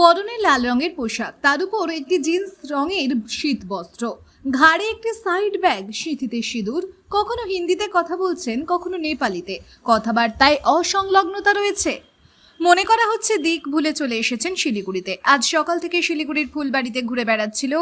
পরনে লাল রঙের পোশাক। তার উপর একটি জিন্স রঙের শীত বস্ত্র। ঘাড়ে একটি সাইড ব্যাগ, সিঁথিতে সিঁদুর, কখনো হিন্দিতে কথা বলছেন, কখনো নেপালিতে। কথাবার্তায় অসংলগ্নতা রয়েছে। মনে করা হচ্ছে দিক ভুলে চলে এসেছেন শিলিগুড়িতে। আজ সকাল থেকে শিলিগুড়ির ফুলবাড়িতে ঘুরে বেড়াচ্ছিল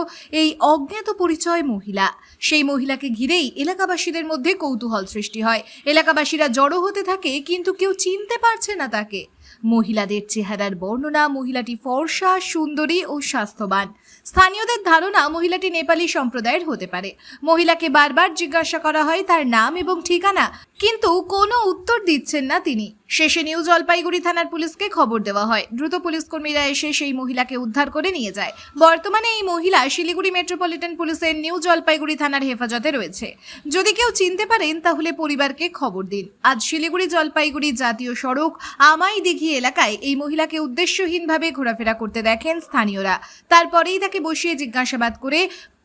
এই অজ্ঞাত পরিচয় মহিলা। সেই মহিলাকে ঘিরেই এলাকাবাসীদের মধ্যে কৌতূহল সৃষ্টি হয়। এলাকাবাসীরা জড়ো হতে থাকে, কিন্তু কেউ চিনতে পারছে না তাকে। মহিলাদের চেহারার বর্ণনা, মহিলাটি ফর্সা, সুন্দরী ও স্বাস্থ্যবান। স্থানীয়দের ধারণা, মহিলাটি নেপালি সম্প্রদায়ের হতে পারে। মহিলাকে বারবার জিজ্ঞাসা করা হয় তার নাম এবং ঠিকানা। কিন্তু কোনো উত্তর দিচ্ছেন না তিনি। শেষে নিউ জলপাইগুড়ি থানার পুলিশকে খবর দেওয়া হয়। দ্রুত পুলিশ কর্মীরা এসে সেই মহিলাকে উদ্ধার করে নিয়ে যায়। বর্তমানে এই মহিলা শিলিগুড়ি মেট্রোপলিটন পুলিশের নিউ জলপাইগুড়ি থানার হেফাজতে রয়েছে। যদি কেউ চিনতে পারেন, তাহলে পরিবারকে খবর দিন। আজ শিলিগুড়ি জলপাইগুড়ি জাতীয় সড়ক আমাই দিঘি এলাকায় এই মহিলাকে উদ্দেশ্যহীনভাবে ঘোরাফেরা করতে দেখেন স্থানীয়রা। তারপরেই তাকে বসিয়ে জিজ্ঞাসাবাদ করে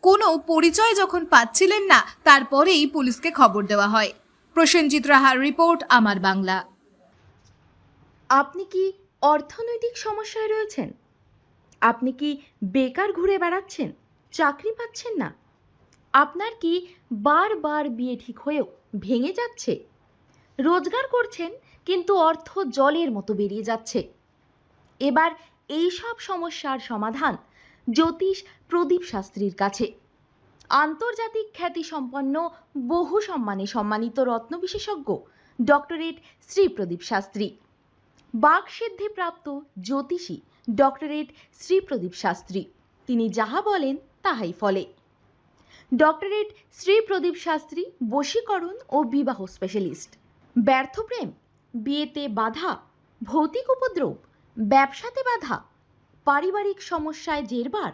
কোনো পরিচয় যখন পাচ্ছিলেন না, তারপরেই পুলিশকে খবর দেওয়া হয়। প্রসেনজিৎ রাহার রিপোর্ট আমার বাংলা। আপনি কি অর্থনৈতিক সমস্যায় রয়েছেন? আপনি কি বেকার ঘুরে বেড়াচ্ছেন? চাকরি পাচ্ছেন না? আপনার কি বারবার বিয়ে ঠিক হয়েও ভেঙে যাচ্ছে? রোজগার করছেন, কিন্তু অর্থ জলের মতো বেরিয়ে যাচ্ছে। এবার এই সব সমস্যার সমাধান জ্যোতিষ প্রদীপ শাস্ত্রীর কাছে। আন্তর্জাতিক খ্যাতিসম্পন্ন, বহু সম্মানে সম্মানিত রত্ন বিশেষজ্ঞ ডক্টরেট শ্রী প্রদীপ শাস্ত্রী বাকসিদ্ধিপ্রাপ্ত জ্যোতিষী ডক্টরেট শ্রী প্রদীপ শাস্ত্রী। তিনি যাহা বলেন, তাহাই ফলে। ডক্টরেট শ্রী প্রদীপ শাস্ত্রী বশীকরণ ও বিবাহ স্পেশালিস্ট। ব্যর্থ প্রেম, বিয়েতে বাধা, ভৌতিক উপদ্রব, ব্যবসাতে বাধা, পারিবারিক সমস্যায় জেরবার